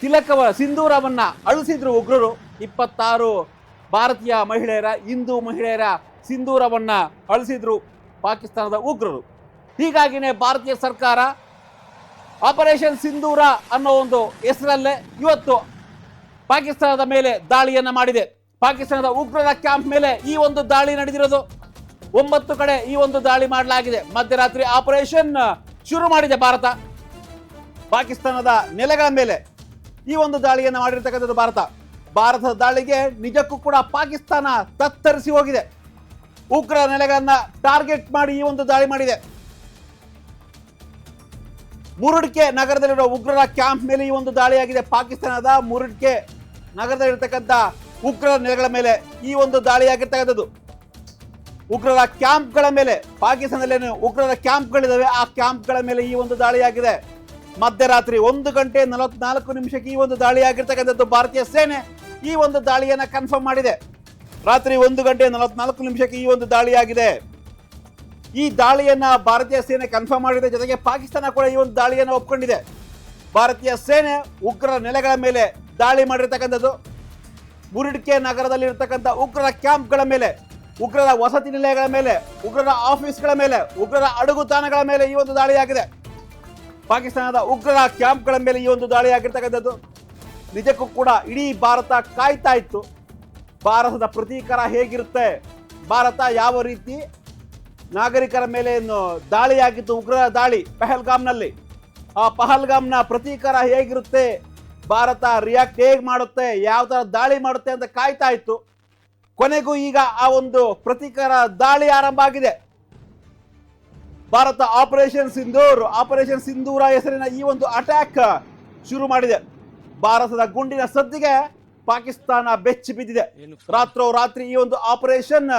ತಿಲಕವ, ಸಿಂಧೂರವನ್ನ ಅಳಿಸಿದ್ರು ಉಗ್ರರು. ಇಪ್ಪತ್ತಾರು ಭಾರತೀಯ ಮಹಿಳೆಯರ, ಹಿಂದೂ ಮಹಿಳೆಯರ ಸಿಂಧೂರವನ್ನ ಅಳಿಸಿದ್ರು ಪಾಕಿಸ್ತಾನದ ಉಗ್ರರು. ಹೀಗಾಗಿನೇ ಭಾರತೀಯ ಸರ್ಕಾರ ಆಪರೇಷನ್ ಸಿಂಧೂರ ಅನ್ನೋ ಒಂದು ಹೆಸರಲ್ಲೇ ಇವತ್ತು ಪಾಕಿಸ್ತಾನದ ಮೇಲೆ ದಾಳಿಯನ್ನ ಮಾಡಿದೆ. ಪಾಕಿಸ್ತಾನದ ಉಗ್ರರ ಕ್ಯಾಂಪ್ ಮೇಲೆ ಈ ಒಂದು ದಾಳಿ ನಡೆದಿರೋದು. ಒಂಬತ್ತು ಕಡೆ ಈ ಒಂದು ದಾಳಿ ಮಾಡಲಾಗಿದೆ. ಮಧ್ಯರಾತ್ರಿ ಆಪರೇಷನ್ ಶುರು ಮಾಡಿದೆ ಭಾರತ. ಪಾಕಿಸ್ತಾನದ ನೆಲೆಗಳ ಮೇಲೆ ಈ ಒಂದು ದಾಳಿಯನ್ನು ಮಾಡಿರ್ತಕ್ಕಂಥದ್ದು ಭಾರತ. ಭಾರತದ ದಾಳಿಗೆ ನಿಜಕ್ಕೂ ಕೂಡ ಪಾಕಿಸ್ತಾನ ತತ್ತರಿಸಿ ಹೋಗಿದೆ. ಉಗ್ರ ನೆಲೆಗಳನ್ನ ಟಾರ್ಗೆಟ್ ಮಾಡಿ ಈ ಒಂದು ದಾಳಿ ಮಾಡಿದೆ. ಮುರುಡ್ಕೆ ನಗರದಲ್ಲಿರೋ ಉಗ್ರರ ಕ್ಯಾಂಪ್ ಮೇಲೆ ಈ ಒಂದು ದಾಳಿಯಾಗಿದೆ. ಪಾಕಿಸ್ತಾನದ ಮುರುಡ್ಕೆ ನಗರದಲ್ಲಿರ್ತಕ್ಕಂಥ ಉಗ್ರರ ನೆಲೆಗಳ ಮೇಲೆ ಈ ಒಂದು ದಾಳಿಯಾಗಿರ್ತಕ್ಕಂಥದ್ದು. ಉಗ್ರರ ಕ್ಯಾಂಪ್ಗಳ ಮೇಲೆ ಪಾಕಿಸ್ತಾನದಲ್ಲಿ ಉಗ್ರರ ಕ್ಯಾಂಪ್ಗಳಿದ್ದಾವೆ ಆ ಕ್ಯಾಂಪ್ಗಳ ಮೇಲೆ ಈ ಒಂದು ದಾಳಿಯಾಗಿದೆ. ಮಧ್ಯರಾತ್ರಿ ಒಂದು ಗಂಟೆ ನಲವತ್ನಾಲ್ಕು ನಿಮಿಷಕ್ಕೆ ಈ ಒಂದು ದಾಳಿಯಾಗಿರ್ತಕ್ಕಂಥದ್ದು ಭಾರತೀಯ ಸೇನೆ ಈ ಒಂದು ದಾಳಿಯನ್ನ ಕನ್ಫರ್ಮ್ ಮಾಡಿದೆ. ರಾತ್ರಿ ಒಂದು ಗಂಟೆ ನಲವತ್ನಾಲ್ಕು ನಿಮಿಷಕ್ಕೆ ಈ ಒಂದು ದಾಳಿಯಾಗಿದೆ. ಈ ದಾಳಿಯನ್ನ ಭಾರತೀಯ ಸೇನೆ ಕನ್ಫರ್ಮ್ ಮಾಡಿದೆ, ಜೊತೆಗೆ ಪಾಕಿಸ್ತಾನ ಕೂಡ ಈ ಒಂದು ದಾಳಿಯನ್ನು ಒಪ್ಕೊಂಡಿದೆ. ಭಾರತೀಯ ಸೇನೆ ಉಗ್ರರ ನೆಲೆಗಳ ಮೇಲೆ ದಾಳಿ ಮಾಡಿರ್ತಕ್ಕಂಥದ್ದು. ಮುರುಡ್ಕೆ ನಗರದಲ್ಲಿರ್ತಕ್ಕಂಥ ಉಗ್ರರ ಕ್ಯಾಂಪ್ಗಳ ಮೇಲೆ ಉಗ್ರರ ವಸತಿ ನಿಲಯಗಳ ಮೇಲೆ, ಉಗ್ರರ ಆಫೀಸ್ಗಳ ಮೇಲೆ, ಉಗ್ರರ ಅಡುಗುತಾಣಗಳ ಮೇಲೆ ಈ ಒಂದು ದಾಳಿಯಾಗಿದೆ. ಪಾಕಿಸ್ತಾನದ ಉಗ್ರರ ಕ್ಯಾಂಪ್ಗಳ ಮೇಲೆ ಈ ಒಂದು ದಾಳಿಯಾಗಿರ್ತಕ್ಕಂಥದ್ದು. ನಿಜಕ್ಕೂ ಕೂಡ ಇಡೀ ಭಾರತ ಕಾಯ್ತಾ ಇತ್ತು. ಭಾರತದ ಪ್ರತೀಕಾರ ಹೇಗಿರುತ್ತೆ? ಭಾರತ ಯಾವ ರೀತಿ ನಾಗರಿಕರ ಮೇಲೆ ದಾಳಿಯಾಗಿತ್ತು? ಉಗ್ರರ ದಾಳಿ ಪಹಲ್ಗಾಮ್ನಲ್ಲಿ. ಆ ಪಹಲ್ಗಾಮ್ನ ಪ್ರತೀಕಾರ ಹೇಗಿರುತ್ತೆ? ಭಾರತ ರಿಯಾಕ್ಟ್ ಹೇಗೆ ಮಾಡುತ್ತೆ? ಯಾವ ಥರ ದಾಳಿ ಮಾಡುತ್ತೆ ಅಂತ ಕಾಯ್ತಾ ಇತ್ತು. ಕೊನೆಗೂ ಈಗ ಆ ಒಂದು ಪ್ರತೀಕಾರ ದಾಳಿ ಆರಂಭ ಆಗಿದೆ. ಭಾರತ ಆಪರೇಷನ್ ಸಿಂಧೂರ್ ಆಪರೇಷನ್ ಸಿಂಧೂರ ಹೆಸರಿನ ಈ ಒಂದು ಅಟ್ಯಾಕ್ ಶುರು ಮಾಡಿದೆ. ಭಾರತದ ಗುಂಡಿನ ಸದ್ದಿಗೆ ಪಾಕಿಸ್ತಾನ ಬೆಚ್ಚಿ ಬಿದ್ದಿದೆ. ರಾತ್ರೋ ರಾತ್ರಿ ಈ ಒಂದು ಆಪರೇಷನ್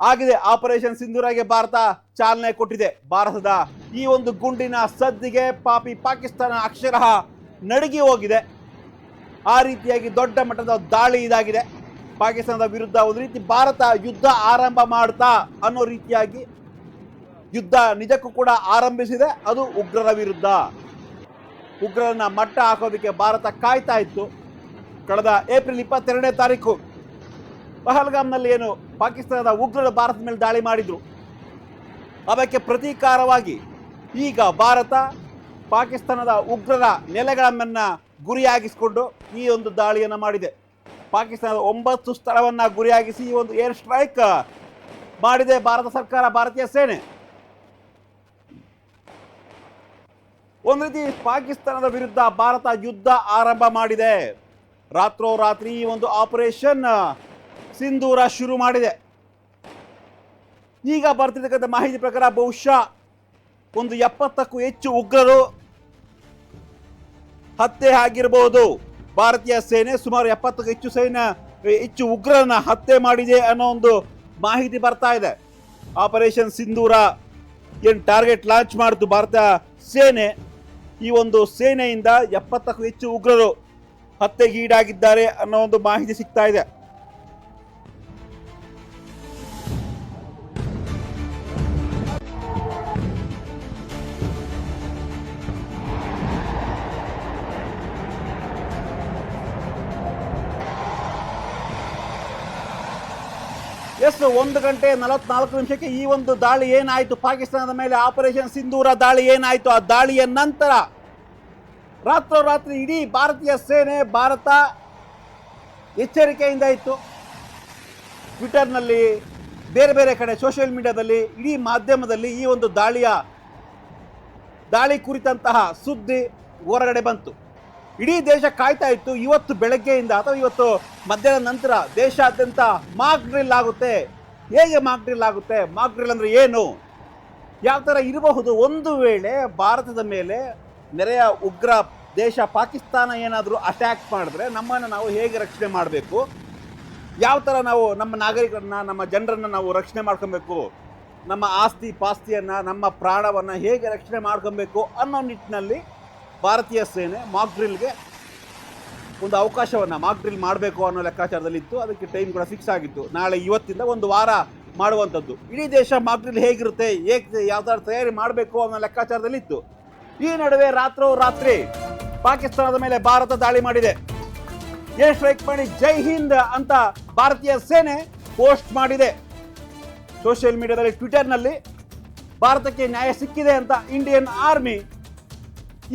ಆಗಿದೆ. ಆಪರೇಷನ್ ಸಿಂಧೂರಾಗೆ ಭಾರತ ಚಾಲನೆ ಕೊಟ್ಟಿದೆ. ಭಾರತದ ಈ ಒಂದು ಗುಂಡಿನ ಸದ್ದಿಗೆ ಪಾಪಿ ಪಾಕಿಸ್ತಾನ ಅಕ್ಷರಃ ನಡುಗಿ ಹೋಗಿದೆ. ಆ ರೀತಿಯಾಗಿ ದೊಡ್ಡ ಮಟ್ಟದ ದಾಳಿ ಇದಾಗಿದೆ. ಪಾಕಿಸ್ತಾನದ ವಿರುದ್ಧ ಒಂದು ರೀತಿ ಭಾರತ ಯುದ್ಧ ಆರಂಭ ಮಾಡ್ತಾ ಅನ್ನೋ ರೀತಿಯಾಗಿ ಯುದ್ಧ ನಿಜಕ್ಕೂ ಕೂಡ ಆರಂಭಿಸಿದೆ. ಅದು ಉಗ್ರರ ವಿರುದ್ಧ. ಉಗ್ರರನ್ನ ಮಟ್ಟ ಹಾಕೋದಕ್ಕೆ ಭಾರತ ಕಾಯ್ತಾ ಇತ್ತು. ಕಳೆದ ಏಪ್ರಿಲ್ ಇಪ್ಪತ್ತೆರಡನೇ ತಾರೀಕು ಪಹಲ್ಗಾಮ್ನಲ್ಲಿ ಏನು ಪಾಕಿಸ್ತಾನದ ಉಗ್ರರು ಭಾರತದ ಮೇಲೆ ದಾಳಿ ಮಾಡಿದ್ರು. ಅದಕ್ಕೆ ಪ್ರತೀಕಾರವಾಗಿ ಈಗ ಭಾರತ ಪಾಕಿಸ್ತಾನದ ಉಗ್ರರ ನೆಲೆಗಳನ್ನ ಗುರಿಯಾಗಿಸಿಕೊಂಡು ಈ ಒಂದು ದಾಳಿಯನ್ನು ಮಾಡಿದೆ. ಪಾಕಿಸ್ತಾನದ ಒಂಬತ್ತು ಸ್ಥಳವನ್ನು ಗುರಿಯಾಗಿಸಿ ಈ ಒಂದು ಏರ್ ಸ್ಟ್ರೈಕ್ ಮಾಡಿದೆ ಭಾರತ ಸರ್ಕಾರ, ಭಾರತೀಯ ಸೇನೆ. ಒಂದು ರೀತಿ ಪಾಕಿಸ್ತಾನದ ವಿರುದ್ಧ ಭಾರತ ಯುದ್ಧ ಆರಂಭ ಮಾಡಿದೆ. ರಾತ್ರೋ ರಾತ್ರಿ ಈ ಒಂದು ಆಪರೇಷನ್ ಸಿಂಧೂರ ಶುರು ಮಾಡಿದೆ. ಈಗ ಬರ್ತಿರ್ತಕ್ಕಂಥ ಮಾಹಿತಿ ಪ್ರಕಾರ ಬಹುಶಃ ಒಂದು ಎಪ್ಪತ್ತಕ್ಕೂ ಹೆಚ್ಚು ಉಗ್ರರು ಹತ್ಯೆ ಆಗಿರಬಹುದು ಭಾರತೀಯ ಸೇನೆ ಸುಮಾರು ಎಪ್ಪತ್ತಕ್ಕೂ ಹೆಚ್ಚು ಸೇನೆ, ಹೆಚ್ಚು ಉಗ್ರರನ್ನ ಹತ್ಯೆ ಮಾಡಿದೆ ಅನ್ನೋ ಒಂದು ಮಾಹಿತಿ ಬರ್ತಾ ಇದೆ. ಆಪರೇಷನ್ ಸಿಂಧೂರ ಏನು ಟಾರ್ಗೆಟ್ ಲಾಂಚ್ ಮಾಡಿತು ಭಾರತ ಸೇನೆ, ಈ ಒಂದು ಸೇನೆಯಿಂದ ಎಪ್ಪತ್ತಕ್ಕೂ ಹೆಚ್ಚು ಉಗ್ರರು ಹತ್ಯೆಗೀಡಾಗಿದ್ದಾರೆ ಅನ್ನೋ ಒಂದು ಮಾಹಿತಿ ಸಿಗ್ತಾ ಇದೆ. ಎಸ್ ಒಂದು ಗಂಟೆ ನಲವತ್ನಾಲ್ಕು ನಿಮಿಷಕ್ಕೆ ಈ ಒಂದು ದಾಳಿ ಏನಾಯಿತು? ಪಾಕಿಸ್ತಾನದ ಮೇಲೆ ಆಪರೇಷನ್ ಸಿಂಧೂರ ದಾಳಿ ಏನಾಯಿತು? ಆ ದಾಳಿಯ ನಂತರ ರಾತ್ರೋರಾತ್ರಿ ಇಡೀ ಭಾರತೀಯ ಸೇನೆ, ಭಾರತ ಎಚ್ಚರಿಕೆಯಿಂದ ಇತ್ತು. ಟ್ವಿಟರ್ನಲ್ಲಿ ಬೇರೆ ಬೇರೆ ಕಡೆ, ಸೋಷಿಯಲ್ ಮೀಡಿಯಾದಲ್ಲಿ, ಇಡೀ ಮಾಧ್ಯಮದಲ್ಲಿ ಈ ಒಂದು ದಾಳಿಯ ದಾಳಿ ಕುರಿತಂತಹ ಸುದ್ದಿ ಹೊರಗಡೆ ಬಂತು. ಇಡೀ ದೇಶ ಕಾಯ್ತಾ ಇತ್ತು. ಇವತ್ತು ಬೆಳಗ್ಗೆಯಿಂದ ಅಥವಾ ಇವತ್ತು ಮಧ್ಯಾಹ್ನ ನಂತರ ದೇಶಾದ್ಯಂತ ಮಾಕ್ ಡ್ರಿಲ್ ಆಗುತ್ತೆ. ಹೇಗೆ ಮಾಕ್ ಡ್ರಿಲ್ ಆಗುತ್ತೆ? ಮಾಕ್ ಡ್ರಿಲ್ ಅಂದರೆ ಏನು? ಯಾವ ಥರ ಇರಬಹುದು? ಒಂದು ವೇಳೆ ಭಾರತದ ಮೇಲೆ ನೆರೆಯ ಉಗ್ರ ದೇಶ ಪಾಕಿಸ್ತಾನ ಏನಾದರೂ ಅಟ್ಯಾಕ್ ಮಾಡಿದ್ರೆ ನಮ್ಮನ್ನು ನಾವು ಹೇಗೆ ರಕ್ಷಣೆ ಮಾಡಬೇಕು? ಯಾವ ಥರ ನಾವು ನಮ್ಮ ನಾಗರಿಕರನ್ನ, ನಮ್ಮ ಜನರನ್ನು ನಾವು ರಕ್ಷಣೆ ಮಾಡ್ಕೊಬೇಕು? ನಮ್ಮ ಆಸ್ತಿ ಪಾಸ್ತಿಯನ್ನು, ನಮ್ಮ ಪ್ರಾಣವನ್ನು ಹೇಗೆ ರಕ್ಷಣೆ ಮಾಡ್ಕೊಬೇಕು ಅನ್ನೋ ನಿಟ್ಟಿನಲ್ಲಿ ಭಾರತೀಯ ಸೇನೆ ಮಾಕ್ ಡ್ರಿಲ್ಗೆ ಒಂದು ಅವಕಾಶವನ್ನು ಮಾಕ್ ಡ್ರಿಲ್ ಮಾಡಬೇಕು ಅನ್ನೋ ಲೆಕ್ಕಾಚಾರದಲ್ಲಿ ಇತ್ತು ಅದಕ್ಕೆ ಟೈಮ್ ಕೂಡ ಫಿಕ್ಸ್ ಆಗಿತ್ತು. ನಾಳೆ ಇವತ್ತಿಂದ ಒಂದು ವಾರ ಮಾಡುವಂಥದ್ದು. ಇಡೀ ದೇಶ ಮಾಕ್ ಡ್ರಿಲ್ ಹೇಗಿರುತ್ತೆ, ಹೇಗೆ ಯಾವ್ದಾದ್ರು ತಯಾರಿ ಮಾಡಬೇಕು ಅನ್ನೋ ಲೆಕ್ಕಾಚಾರದಲ್ಲಿ ಇತ್ತು ಈ ನಡುವೆ ರಾತ್ರೋ ರಾತ್ರಿ ಪಾಕಿಸ್ತಾನದ ಮೇಲೆ ಭಾರತ ದಾಳಿ ಮಾಡಿದೆ. ಏರ್ ಸ್ಟ್ರೈಕ್ ಮಾಡಿ ಜೈ ಹಿಂದ್ ಅಂತ ಭಾರತೀಯ ಸೇನೆ ಪೋಸ್ಟ್ ಮಾಡಿದೆ. ಸೋಷಿಯಲ್ ಮೀಡಿಯಾದಲ್ಲಿ ಟ್ವಿಟರ್ನಲ್ಲಿ ಭಾರತಕ್ಕೆ ನ್ಯಾಯ ಸಿಕ್ಕಿದೆ ಅಂತ ಇಂಡಿಯನ್ ಆರ್ಮಿ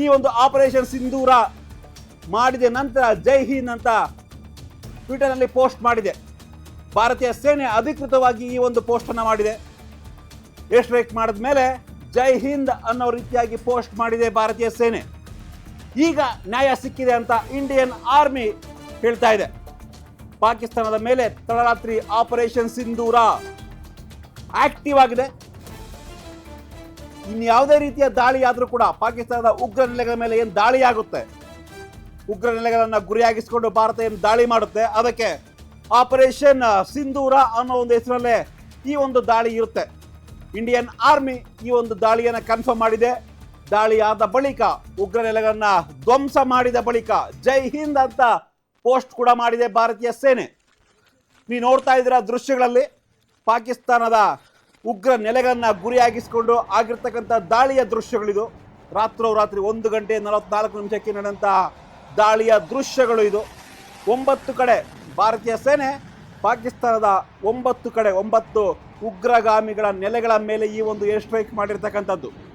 ಈ ಒಂದು ಆಪರೇಷನ್ ಸಿಂಧೂರ ಮಾಡಿದ ನಂತರ ಜೈ ಹಿಂದ್ ಅಂತ ಟ್ವಿಟರ್ನಲ್ಲಿ ಪೋಸ್ಟ್ ಮಾಡಿದೆ. ಭಾರತೀಯ ಸೇನೆ ಅಧಿಕೃತವಾಗಿ ಈ ಒಂದು ಪೋಸ್ಟನ್ನು ಮಾಡಿದೆ. ಏರ್ ಸ್ಟ್ರೈಕ್ ಮಾಡಿದ ಮೇಲೆ ಜೈ ಹಿಂದ್ ಅನ್ನೋ ರೀತಿಯಾಗಿ ಪೋಸ್ಟ್ ಮಾಡಿದೆ ಭಾರತೀಯ ಸೇನೆ. ಈಗ ನ್ಯಾಯ ಸಿಕ್ಕಿದೆ ಅಂತ ಇಂಡಿಯನ್ ಆರ್ಮಿ ಹೇಳ್ತಾ ಇದೆ. ಪಾಕಿಸ್ತಾನದ ಮೇಲೆ ತಡರಾತ್ರಿ ಆಪರೇಷನ್ ಸಿಂಧೂರ ಆಕ್ಟಿವ್ ಆಗಿದೆ. ಇನ್ಯಾವುದೇ ರೀತಿಯ ದಾಳಿ ಆದರೂ ಕೂಡ ಪಾಕಿಸ್ತಾನದ ಉಗ್ರ ನೆಲೆಗಳ ಮೇಲೆ ಏನು ದಾಳಿ ಆಗುತ್ತೆ? ಉಗ್ರ ನೆಲೆಗಳನ್ನು ಗುರಿಯಾಗಿಸಿಕೊಂಡು ಭಾರತ ಏನು ದಾಳಿ ಮಾಡುತ್ತೆ? ಅದಕ್ಕೆ ಆಪರೇಷನ್ ಸಿಂಧೂರ ಅನ್ನೋ ಒಂದು ಹೆಸರಲ್ಲೇ ಈ ಒಂದು ದಾಳಿ ಇರುತ್ತೆ. ಇಂಡಿಯನ್ ಆರ್ಮಿ ಈ ಒಂದು ದಾಳಿಯನ್ನು ಕನ್ಫರ್ಮ್ ಮಾಡಿದೆ. ದಾಳಿ ಆದ ಬಳಿಕ ಉಗ್ರ ನೆಲೆಗಳನ್ನು ಧ್ವಂಸ ಮಾಡಿದ ಬಳಿಕ ಜೈ ಹಿಂದ್ ಅಂತ ಪೋಸ್ಟ್ ಕೂಡ ಮಾಡಿದೆ ಭಾರತೀಯ ಸೇನೆ. ನೀವು ನೋಡ್ತಾ ಇದ್ದೀರಾ ದೃಶ್ಯಗಳಲ್ಲಿ? ಪಾಕಿಸ್ತಾನದ ಉಗ್ರ ನೆಲೆಗಳನ್ನು ಗುರಿಯಾಗಿಸಿಕೊಂಡು ಆಗಿರ್ತಕ್ಕಂಥ ದಾಳಿಯ ದೃಶ್ಯಗಳಿದು, ರಾತ್ರೋರಾತ್ರಿ ಒಂದು ಗಂಟೆ ನಲವತ್ನಾಲ್ಕು ನಿಮಿಷಕ್ಕೆ ನಡೆದಂತಹ ದಾಳಿಯ ದೃಶ್ಯಗಳು ಇದು. ಒಂಬತ್ತು ಕಡೆ ಭಾರತೀಯ ಸೇನೆ, ಪಾಕಿಸ್ತಾನದ ಒಂಬತ್ತು ಕಡೆ ಒಂಬತ್ತು ಉಗ್ರಗಾಮಿಗಳ ನೆಲೆಗಳ ಮೇಲೆ ಈ ಒಂದು ಏರ್ ಸ್ಟ್ರೈಕ್ ಮಾಡಿರ್ತಕ್ಕಂಥದ್ದು.